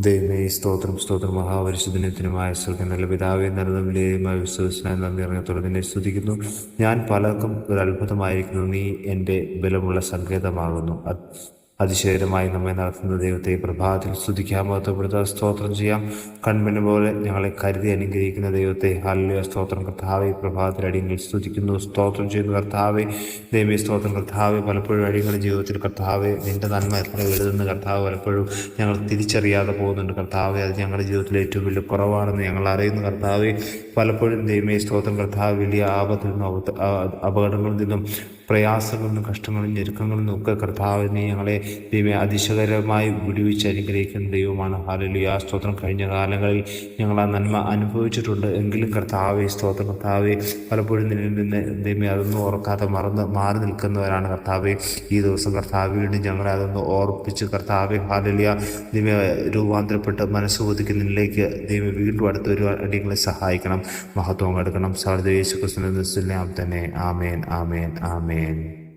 ദൈവമേ സ്തോത്രം സ്തോത്രം. മഹാപരിശുദ്ധനത്തിനുമായ സ്വർഗം നല്ല പിതാവെ നരതമിലേയുമായ വിശ്വസിനായി നന്ദി ഇറങ്ങത്തോടെ നിന്നെ സ്തുതിക്കുന്നു. ഞാൻ പലർക്കും ഒരു അത്ഭുതമായിരിക്കുന്നു. നീ എന്റെ ബലമുള്ള സങ്കേതമാകുന്നു. അതിശയകരമായി നമ്മെ നടത്തുന്ന ദൈവത്തെ പ്രഭാതത്തിൽ സ്തുതിക്കാം. മഹത്വപ്പെടുത്ത സ്തോത്രം ചെയ്യാം. കൺമന പോലെ ഞങ്ങളെ കരുതി അനുഗ്രഹിക്കുന്ന ദൈവത്തെ ഹല്ലിയ സ്തോത്രം. കർത്താവെ പ്രഭാതത്തിൽ അടിയങ്ങൾ സ്തുതിക്കുന്നു. സ്തോത്രം ചെയ്യുന്നു കർത്താവെ. ദൈവീ സ്തോത്രം. കർത്താവെ പലപ്പോഴും അടിയങ്ങളുടെ ജീവിതത്തിൽ കർത്താവെ നിന്റെ നന്മ എത്ര എഴുതുന്ന കർത്താവ് പലപ്പോഴും ഞങ്ങൾ തിരിച്ചറിയാതെ പോകുന്നുണ്ട്. കർത്താവെ അത് ഞങ്ങളുടെ ജീവിതത്തിൽ ഏറ്റവും വലിയ കുറവാണെന്ന് ഞങ്ങൾ അറിയുന്ന കർത്താവെ. പലപ്പോഴും ദൈവമേ സ്തോത്രം കർത്താവ് വലിയ ആപത്തിൽ നിന്നും അപ- അപകടങ്ങളിൽ നിന്നും പ്രയാസങ്ങളിൽ കഷ്ടങ്ങളും ഞെരുക്കങ്ങളിലും ഒക്കെ കർത്താവ് നീ ഞങ്ങളെ ദൈവം അതിശയകരമായി വിടുവിച്ച് അനുഗ്രഹിക്കുന്ന ദൈവമാണ്. ഹാലലിയ സ്തോത്രം. കഴിഞ്ഞ കാലങ്ങളിൽ ഞങ്ങൾ ആ നന്മ അനുഭവിച്ചിട്ടുണ്ട്. എങ്കിലും കർത്താവെ സ്തോത്രം. കർത്താവെ പലപ്പോഴും നിന്നിൽ നിന്ന് ദൈവം അതൊന്നും ഓർക്കാതെ മറന്ന് മാറി നിൽക്കുന്നവരാണ് കർത്താവെ. ഈ ദിവസം കർത്താവ് വീണ്ടും ഞങ്ങളെ അതൊന്ന് ഓർപ്പിച്ച് കർത്താവെ ഹാലലിയ ദൈവ രൂപാന്തരപ്പെട്ട് മനസ്സ് ഒതുക്കുന്നതിലേക്ക് ദൈവം വീണ്ടും അടുത്ത ഒരു അടിയങ്ങളെ സഹായിക്കണം. മഹത്വം എടുക്കണം. സാധ്യത യേശു തന്നെ ആമേൻ ആമേൻ ആമേൻ. Amen.